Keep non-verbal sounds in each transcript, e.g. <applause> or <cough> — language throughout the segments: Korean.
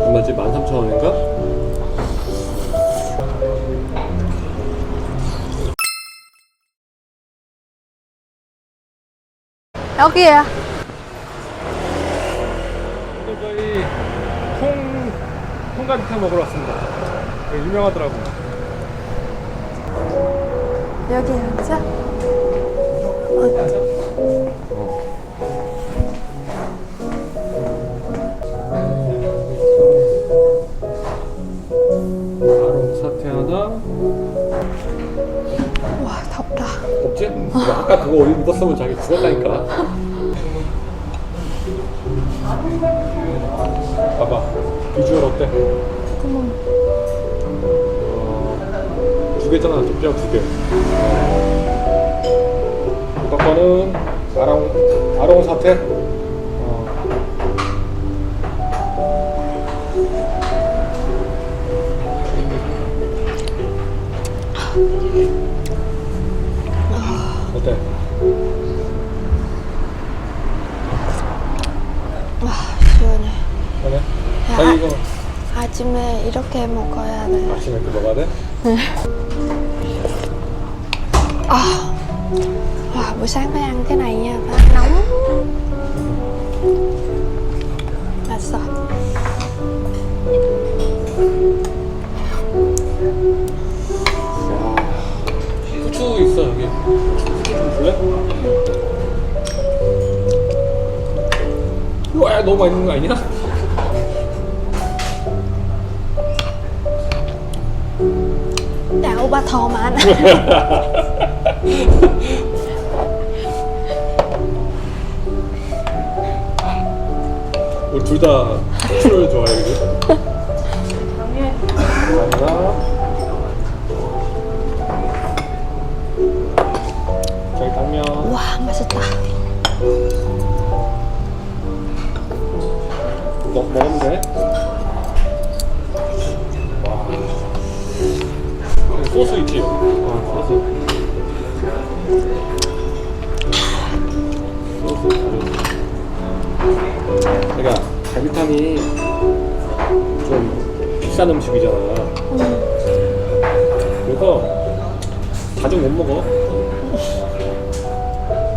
얼마지? 13,000원인가? 여기야. 오늘 저희 콩, 콩가지탕 먹으러 왔습니다. 여기 유명하더라고요. 여기 앉아. 아 이거 아까 그거 옷 입었으면 자기 죽었다니까. 봐봐. 비주얼 어때? 그만. 어, 두 개잖아. 두뼈 두 개. 이거 거는 아롱, 아롱 사태. 이렇게 먹어야 돼. 아침에 또 먹어야 돼? Wow, buổi sáng phải ăn cái này nha, phải ăn nóng. 맛있어. 후추 있어 여기. 후추 좀 줄래? 와 너무 많이 넣는 거 아니냐? 더 많아. 우리 둘다 후추를 좋아해 그지? 감사합니다. 저기 당면 와, 맛있다. 먹, 먹으면 돼. 소스 있지? 어, 소스. 소스. 그러니까 갈비탕이 좀 비싼 음식이잖아. 그래서 자주 못 먹어.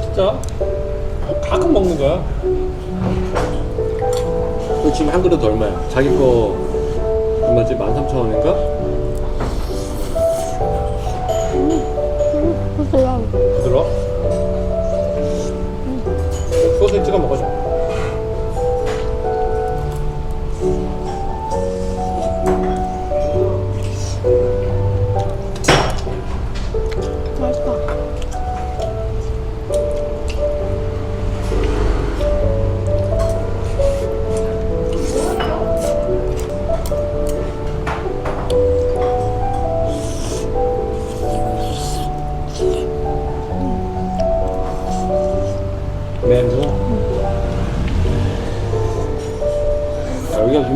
진짜 가끔 먹는 거야. 그 지금 한 그릇 얼마야? 자기 거 얼마지? 13,000원인가?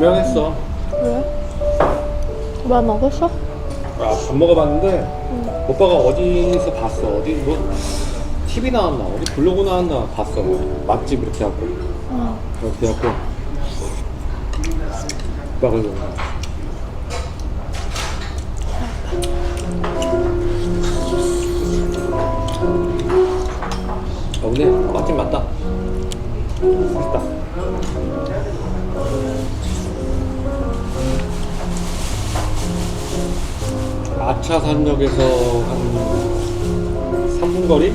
유명했어. 왜? 오빠 먹었어? 아, 밥 먹어봤는데 오빠가 어디서 봤어? 어디 뭐 TV 나왔나? 어디 블로그 나왔나? 봤어. 맛집 이렇게 하고 응. 이렇게 하고 오빠가 이거 아 근데 맛집 맞다. 맛있다. 아차산역에서 한 3분 거리?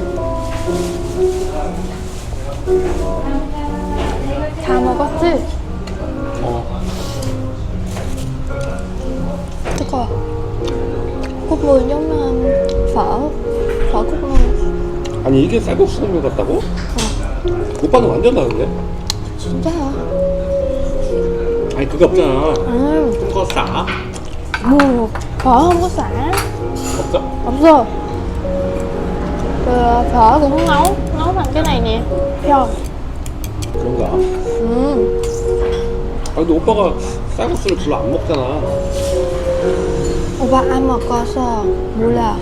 다 먹었지? 어. 뜨거워. 국물 như phở. phở 국물. 아니 이게 쌀국수 국물 같다고? 오빠는 완전 다른데? 진짜야? 아니 그게 없잖아. 응. 그거 싸? 뭐, phở không có xả. 없어? 없어. 그 phở cũng nấu nấu bằng cái này nè. thấy không? 그런가? 음. 아 근데 오빠가 쌀국수를 별로 안 먹잖아. 오빠 안 먹어서 몰라.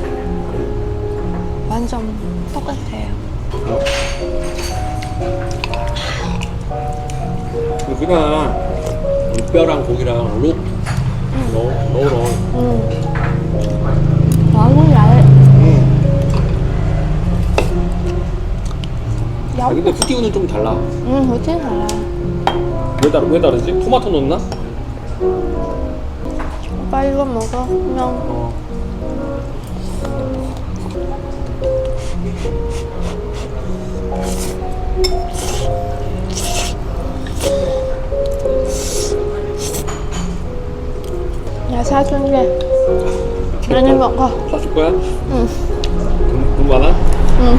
완전 똑같아요. 근데 그냥 뼈랑 고기랑 룩 넣어 넣어. Ừ. 음. 아. 근데 후티우는 좀 달라. Hủ tiếu là 왜 다르 왜 다르지? 토마토 넣나? 오빠 이거 먹어. 그냥 어. 야 사준 게. 먹어. 사줄 거야? 응. 돈, 돈 많아? 응.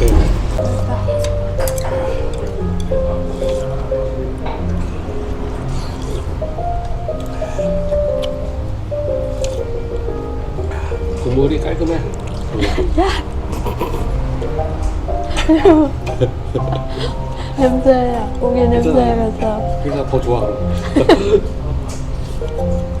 네. 국물이 깔끔해. <laughs> 냄새야. 고기 냄새면서. 그래서 더 좋아. <laughs>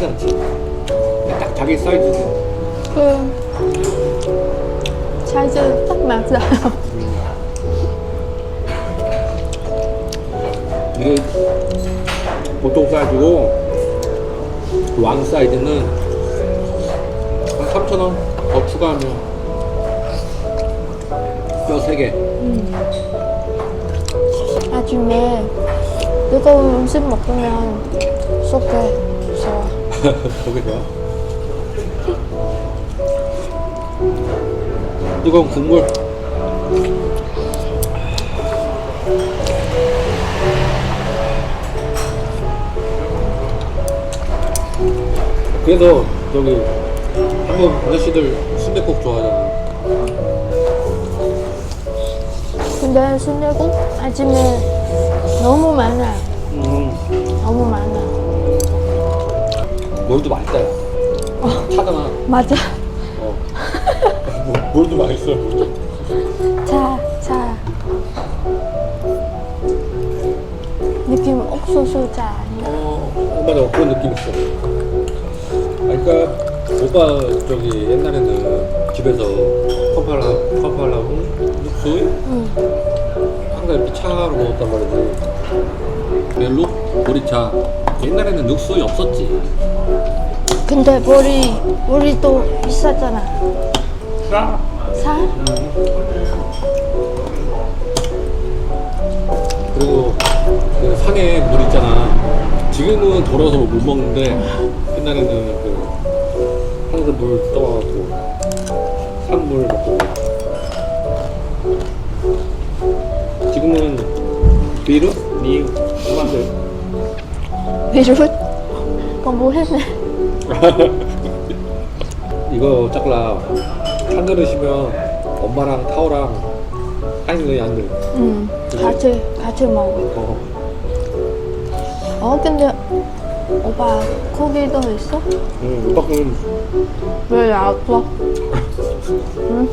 1cm. 딱 자기 사이즈. 그 사이즈 딱 맞아요. 이게 보통 사이즈고 왕 사이즈는 한 3천 원더 추가하면 뼈 3개. 아침에 뜨거운 음식 먹으면 속해. 거기 좋아 뜨거운 국물 그래서 저기 한국 아저씨들 순대국 좋아하잖아 근데 순대국 아침에 너무 많아. 음, 너무 많아. 뭘도 맛있다 야 차잖아 맞아. 어. 뭐, 뭘도 맛있어 뭘도. 차, 차. 느낌 옥수수 차 아니야? 어, 어, 맞아 그런 느낌 있어. 아, 그러니까 오빠 저기 옛날에는 집에서 펌팔라 펌팔라고 육수 응. 항상 이렇게 차로 먹었단 말이지. 멜룩 보리차 옛날에는 육수이 없었지. 근데 머리, 머리도 비싸잖아. 싸. 사? 그리고 그 산에 물 있잖아. 지금은 더러워서 못 먹는데 옛날에는 그 항상 물 떠와갖고 산물 먹고. 지금은 비루, 니, 토마토. 비롯? 공부했네. <laughs> 이거 짝라 한 그릇이면 엄마랑 타오랑 한 그릇이 안 돼. 응. 같이, 같이 먹어. 어. 어, 근데 오빠 고기도 있어? 응, 오빠 그럼 왜 없어? 응?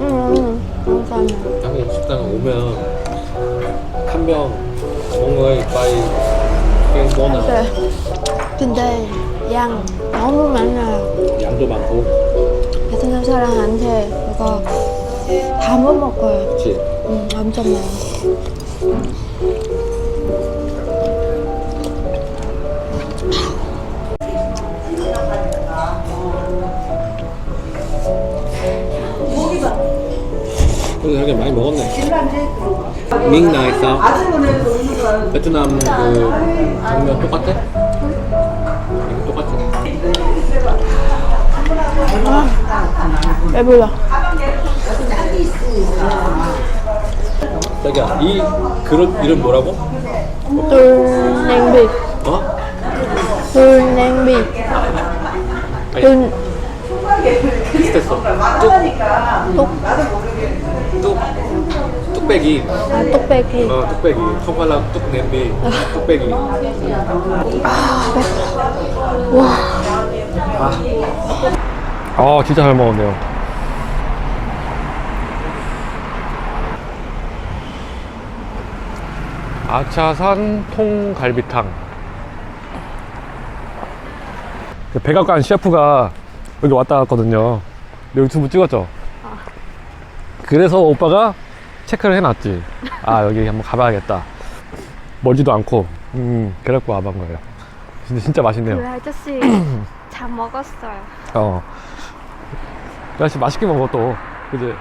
응, 응. 감사합니다. 한국 식당 오면 한 명 뭔가에 빠이 그냥 뭐나 네. 근데 양 너무 많아요. 양도 많고 베트남 사람한테 이거 다 못 먹어요. 그렇지. 응, 엄청 많아. 되게 많이 먹었네. 밍나 있어. 베트남 그 장면 똑같아? 이거 똑같아. 아, 배불러. 자기야, 이 그릇 이름 뭐라고? neng 어? neng 아니, 비슷했어. 뚝, 뚝 뚝, 뚝배기. 아, 뚝배기. 어, 뚝배기. là 뚝 냄비. 뚝배기. 아 진짜 잘 먹었네요 아차산 통갈비탕 그 백악관 셰프가 여기 왔다 갔거든요 유튜브 찍었죠 그래서 오빠가 체크를 해놨지 아 여기 한번 가봐야겠다 멀지도 않고 음 그래갖고 와본 거예요 근데 진짜 맛있네요 그 아저씨 <clears throat> 잘 먹었어요. 어. 야씨 맛있게 먹어 또. 그지?